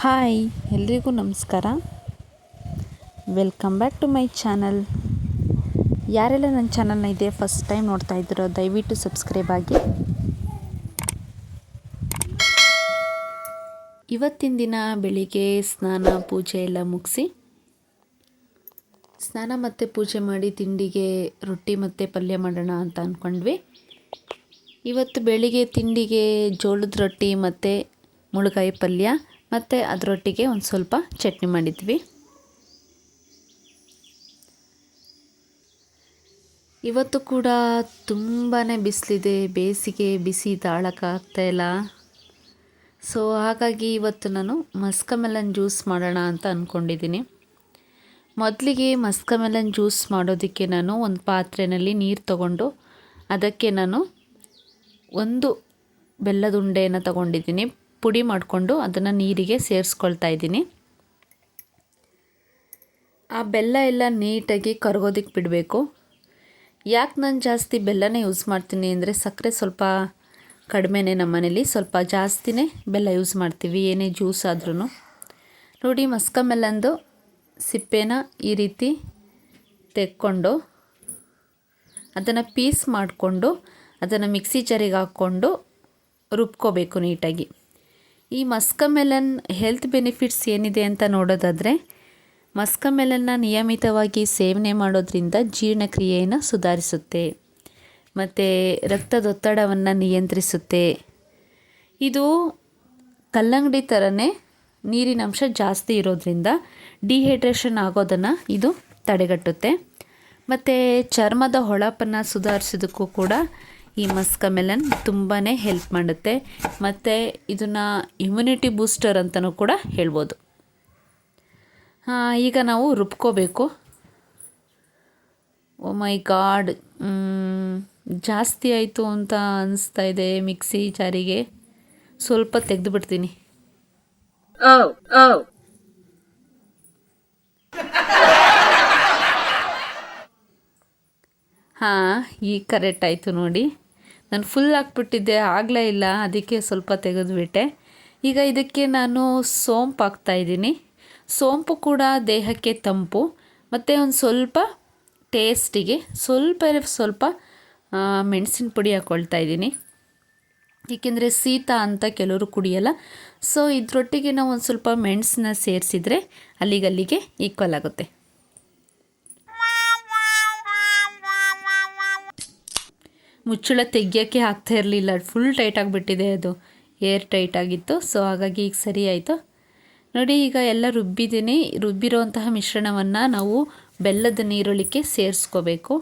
Hi, ಎಲ್ರಿಗೂ ನಮಸ್ಕಾರ. Welcome back to my channel ಯಾರೆಲ್ಲ ನನ್ನ ಚಾನಲ್ನ ಇದೆ ಫಸ್ಟ್ ಟೈಮ್ ನೋಡ್ತಾ ಇದ್ದೀರೋ, ದಯವಿಟ್ಟು ಸಬ್ಸ್ಕ್ರೈಬ್ ಆಗಿ. ಇವತ್ತಿನ ದಿನ ಬೆಳಿಗ್ಗೆ ಸ್ನಾನ, ಪೂಜೆ ಎಲ್ಲ ಮುಗಿಸಿ, ಸ್ನಾನ ಮತ್ತು ಪೂಜೆ ಮಾಡಿ ತಿಂಡಿಗೆ ರೊಟ್ಟಿ ಮತ್ತು ಪಲ್ಯ ಮಾಡೋಣ ಅಂತ ಅಂದ್ಕೊಂಡ್ವಿ ಇವತ್ತು ಬೆಳಿಗ್ಗೆ ತಿಂಡಿಗೆ ಜೋಳದ ರೊಟ್ಟಿ ಮತ್ತು ಮುಳುಗಾಯಿ ಪಲ್ಯ. ಮತ್ತು ಅದರೊಟ್ಟಿಗೆ ಒಂದು ಸ್ವಲ್ಪ ಚಟ್ನಿ ಮಾಡಿದ್ವಿ. ಇವತ್ತು ಕೂಡ ತುಂಬಾ ಬಿಸಿಲಿದೆ, ಬೇಸಿಗೆ, ಬಿಸಿ ತಾಳಕ್ಕಾಗ್ತಾಯಿಲ್ಲ ಸೊ ಹಾಗಾಗಿ ಇವತ್ತು ನಾನು ಮಸ್ಕಮೆಲನ್ ಜ್ಯೂಸ್ ಮಾಡೋಣ ಅಂತ ಅಂದ್ಕೊಂಡಿದ್ದೀನಿ ಮೊದಲಿಗೆ ಮಸ್ಕಮೆಲನ್ ಜ್ಯೂಸ್ ಮಾಡೋದಕ್ಕೆ ನಾನು ಒಂದು ಪಾತ್ರೆಯಲ್ಲಿ ನೀರು ತಗೊಂಡು, ಅದಕ್ಕೆ ನಾನು ಒಂದು ಬೆಲ್ಲದ ಉಂಡೆಯನ್ನು ತಗೊಂಡಿದ್ದೀನಿ. ಪುಡಿ ಮಾಡಿಕೊಂಡು ಅದನ್ನು ನೀರಿಗೆ ಸೇರಿಸ್ಕೊಳ್ತಾ ಇದ್ದೀನಿ. ಆ ಬೆಲ್ಲ ಎಲ್ಲ ನೀಟಾಗಿ ಕರಗೋದಕ್ಕೆ ಬಿಡಬೇಕು. ಯಾಕೆ ನಾನು ಜಾಸ್ತಿ ಬೆಲ್ಲನೇ ಯೂಸ್ ಮಾಡ್ತೀನಿ ಅಂದರೆ ಸಕ್ಕರೆ ಸ್ವಲ್ಪ ಕಡಿಮೆನೆ ನಮ್ಮ ಮನೇಲಿ, ಸ್ವಲ್ಪ ಜಾಸ್ತಿನೇ ಬೆಲ್ಲ ಯೂಸ್ ಮಾಡ್ತೀವಿ, ಏನೇ ಜ್ಯೂಸ್ ಆದ್ರೂ ನೋಡಿ ಮಸ್ಕ ಮೆಲ್ಲಂದು ಸಿಪ್ಪೆನ ಈ ರೀತಿ ತೆಕ್ಕೊಂಡು ಅದನ್ನು ಪೀಸ್ ಮಾಡಿಕೊಂಡು ಅದನ್ನು ಮಿಕ್ಸಿ ಜರಿಗೆ ಹಾಕ್ಕೊಂಡು ರುಬ್ಕೋಬೇಕು ನೀಟಾಗಿ. ಈ ಮಸ್ಕಮೆಲನ್ ಹೆಲ್ತ್ ಬೆನಿಫಿಟ್ಸ್ ಏನಿದೆ ಅಂತ ನೋಡೋದಾದರೆ, ಮಸ್ಕಮೆಲನ್ನ ನಿಯಮಿತವಾಗಿ ಸೇವನೆ ಮಾಡೋದ್ರಿಂದ ಜೀರ್ಣಕ್ರಿಯೆಯನ್ನು ಸುಧಾರಿಸುತ್ತೆ, ಮತ್ತು ರಕ್ತದೊತ್ತಡವನ್ನು ನಿಯಂತ್ರಿಸುತ್ತೆ. ಇದು ಕಲ್ಲಂಗಡಿ ಥರನೇ ನೀರಿನಂಶ ಜಾಸ್ತಿ ಇರೋದ್ರಿಂದ ಡಿಹೈಡ್ರೇಷನ್ ಆಗೋದನ್ನು ಇದು ತಡೆಗಟ್ಟುತ್ತೆ. ಮತ್ತು ಚರ್ಮದ ಹೊಳಪನ್ನು ಸುಧಾರಿಸೋದಕ್ಕೂ ಕೂಡ ಈ ಮಸ್ಕಮೆಲನ್ ತುಂಬಾ ಹೆಲ್ಪ್ ಮಾಡುತ್ತೆ. ಮತ್ತು ಇದನ್ನು ಇಮ್ಯುನಿಟಿ ಬೂಸ್ಟರ್ ಅಂತಲೂ ಕೂಡ ಹೇಳ್ಬೋದು. ಈಗ ನಾವು ರುಬ್ಕೋಬೇಕು. ಓ ಮೈ ಗಾಡ್ ಜಾಸ್ತಿ ಆಯಿತು ಅಂತ ಅನಿಸ್ತಾ ಇದೆ ಮಿಕ್ಸಿ ಜಾರಿಗೆ. ಸ್ವಲ್ಪ ತೆಗೆದು ಬಿಡ್ತೀನಿ ಹಾಂ ಈಗ ಕರೆಕ್ಟ್ ಆಯಿತು ನೋಡಿ. ನಾನು ಫುಲ್ ಹಾಕ್ಬಿಟ್ಟಿದ್ದೆ, ಆಗಲೇ ಇಲ್ಲ, ಅದಕ್ಕೆ ಸ್ವಲ್ಪ ತೆಗೆದುಬಿಟ್ಟೆ. ಈಗ ಇದಕ್ಕೆ ನಾನು ಸೋಂಪು ಹಾಕ್ತಾಯಿದ್ದೀನಿ ಸೋಂಪು ಕೂಡ ದೇಹಕ್ಕೆ ತಂಪು, ಮತ್ತು ಒಂದು ಸ್ವಲ್ಪ ಟೇಸ್ಟಿಗೆ ಸ್ವಲ್ಪ ಸ್ವಲ್ಪ ಮೆಣಸಿನ ಪುಡಿ ಹಾಕ್ಕೊಳ್ತಾ ಇದ್ದೀನಿ. ಏಕೆಂದರೆ ಶೀತ ಅಂತ ಕೆಲವರು ಕುಡಿಯಲ್ಲ ಸೊ ಇದರೊಟ್ಟಿಗೆ ನಾವು ಒಂದು ಸ್ವಲ್ಪ ಮೆಣಸನ್ನ ಸೇರಿಸಿದರೆ ಅಲ್ಲಿಗಲ್ಲಿಗೆ ಈಕ್ವಲ್ ಆಗುತ್ತೆ. ಮುಚ್ಚಳ ತೆಗಿಯೋಕ್ಕೆ ಆಗ್ತಾ ಇರಲಿಲ್ಲ. ಫುಲ್ ಟೈಟ್ ಆಗಿಬಿಟ್ಟಿದೆ ಅದು. ಏರ್ ಟೈಟ್ ಆಗಿತ್ತು. ಸೊ ಹಾಗಾಗಿ ಈಗ ಸರಿ ಆಯಿತು. ನೋಡಿ, ಈಗ ಎಲ್ಲ ರುಬ್ಬಿದ್ದೀನಿ. ರುಬ್ಬಿರೋಂತಹ ಮಿಶ್ರಣವನ್ನು ನಾವು ಬೆಲ್ಲದ ನೀರುಳಿಕೆ ಸೇರಿಸ್ಕೋಬೇಕು.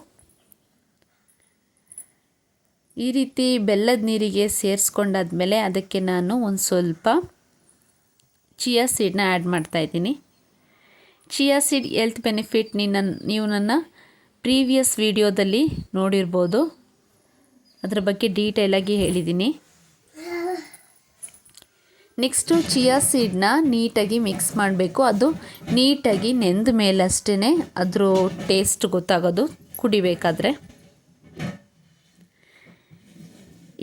ಈ ರೀತಿ ಬೆಲ್ಲದ ನೀರಿಗೆ ಸೇರಿಸ್ಕೊಂಡಾದ್ಮೇಲೆ ಅದಕ್ಕೆ ನಾನು ಒಂದು ಸ್ವಲ್ಪ ಚಿಯಾ ಸೀಡ್ನ ಆ್ಯಡ್ ಮಾಡ್ತಾಯಿದ್ದೀನಿ ಚಿಯಾ ಸೀಡ್ ಹೆಲ್ತ್ ಬೆನಿಫಿಟ್ ನಿನ್ನ, ನೀವು ನನ್ನ ಪ್ರೀವಿಯಸ್ ವಿಡಿಯೋದಲ್ಲಿ ನೋಡಿರ್ಬೋದು. ಅದರ ಬಗ್ಗೆ ಡೀಟೇಲಾಗಿ ಹೇಳಿದ್ದೀನಿ ನೆಕ್ಸ್ಟು ಚಿಯಾ ಸೀಡ್ನ ನೀಟಾಗಿ ಮಿಕ್ಸ್ ಮಾಡಬೇಕು. ಅದು ನೀಟಾಗಿ ನೆಂದ ಮೇಲಷ್ಟೇ ಅದ್ರ ಟೇಸ್ಟ್ ಗೊತ್ತಾಗೋದು ಕುಡಿಬೇಕಾದ್ರೆ.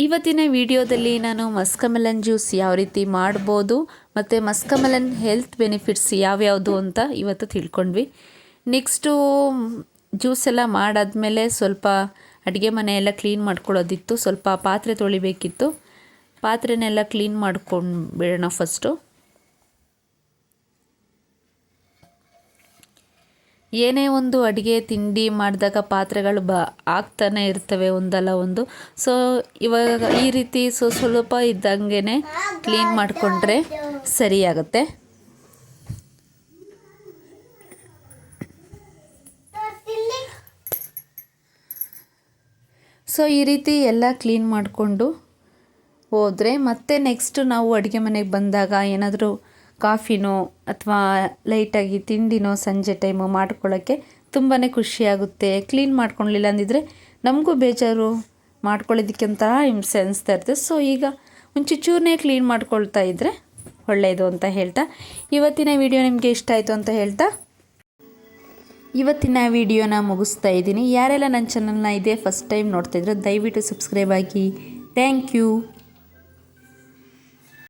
ಇವತ್ತಿನ ವಿಡಿಯೋದಲ್ಲಿ ನಾನು ಮಸ್ಕಮೆಲನ್ ಜ್ಯೂಸ್ ಯಾವ ರೀತಿ ಮಾಡ್ಬೋದು, ಮತ್ತು ಮಸ್ಕಮೆಲನ್ ಹೆಲ್ತ್ ಬೆನಿಫಿಟ್ಸ್ ಯಾವ್ಯಾವುದು ಅಂತ ಇವತ್ತು ತಿಳ್ಕೊಂಡ್ವಿ. ನೆಕ್ಸ್ಟು ಜ್ಯೂಸ್ ಎಲ್ಲ ಮಾಡಾದ್ಮೇಲೆ ಸ್ವಲ್ಪ ಅಡುಗೆ ಮನೆಯೆಲ್ಲ ಕ್ಲೀನ್ ಮಾಡ್ಕೊಳ್ಳೋದಿತ್ತು. ಸ್ವಲ್ಪ ಪಾತ್ರೆ ತೊಳಿಬೇಕಿತ್ತು. ಪಾತ್ರೆನೆಲ್ಲ ಕ್ಲೀನ್ ಮಾಡ್ಕೊಂಡು ಬಿಡೋಣ ಫಸ್ಟು ಏನೇ ಒಂದು ಅಡುಗೆ, ತಿಂಡಿ ಮಾಡಿದಾಗ ಪಾತ್ರೆಗಳು ಬ ಆಗ್ತಾನೆ ಇರ್ತವೆ ಒಂದಲ್ಲ ಒಂದು. ಸೊ ಇವಾಗ ಈ ರೀತಿ ಸೊ ಸ್ವಲ್ಪ ಇದ್ದಂಗೆ ಕ್ಲೀನ್ ಮಾಡಿಕೊಂಡ್ರೆ ಸರಿಯಾಗುತ್ತೆ. ಸೊ ಈ ರೀತಿ ಎಲ್ಲ ಕ್ಲೀನ್ ಮಾಡಿಕೊಂಡು ಹೋದರೆ ಮತ್ತೆ ನೆಕ್ಸ್ಟ್ ನಾವು ಅಡುಗೆ ಮನೆಗೆ ಬಂದಾಗ ಏನಾದರೂ ಕಾಫಿನೋ ಅಥವಾ ಲೈಟಾಗಿ ತಿಂಡಿನೋ ಸಂಜೆ ಟೈಮು ಮಾಡ್ಕೊಳ್ಳೋಕ್ಕೆ ತುಂಬಾ ಖುಷಿಯಾಗುತ್ತೆ ಕ್ಲೀನ್ ಮಾಡ್ಕೊಳ್ಳಿಲ್ಲ ಅಂದಿದ್ರೆ ನಮಗೂ ಬೇಜಾರು ಮಾಡ್ಕೊಳ್ಳೋದಕ್ಕೆ ಒಂಥರ ಹಿಂಸೆ ಅನಿಸ್ತಾ ಇರ್ತದೆ ಸೊ ಈಗ ಮುಂಚೆ ಕ್ಲೀನ್ ಮಾಡ್ಕೊಳ್ತಾ ಇದ್ದರೆ ಒಳ್ಳೆಯದು ಅಂತ ಹೇಳ್ತಾ. ಇವತ್ತಿನ ವಿಡಿಯೋ ನಿಮಗೆ ಇಷ್ಟ ಆಯಿತು ಅಂತ ಹೇಳ್ತಾ. ಇವತ್ತಿನ ವಿಡಿಯೋನ ಮುಗಿಸ್ತಾ ಇದ್ದೀನಿ. ಯಾರೆಲ್ಲ ನನ್ನ ಚಾನಲ್ನ ಇದೇ ಫಸ್ಟ್ ಟೈಮ್ ನೋಡ್ತಾಯಿದ್ರೆ ದಯವಿಟ್ಟು ಸಬ್ಸ್ಕ್ರೈಬ್ ಆಗಿ. Thank you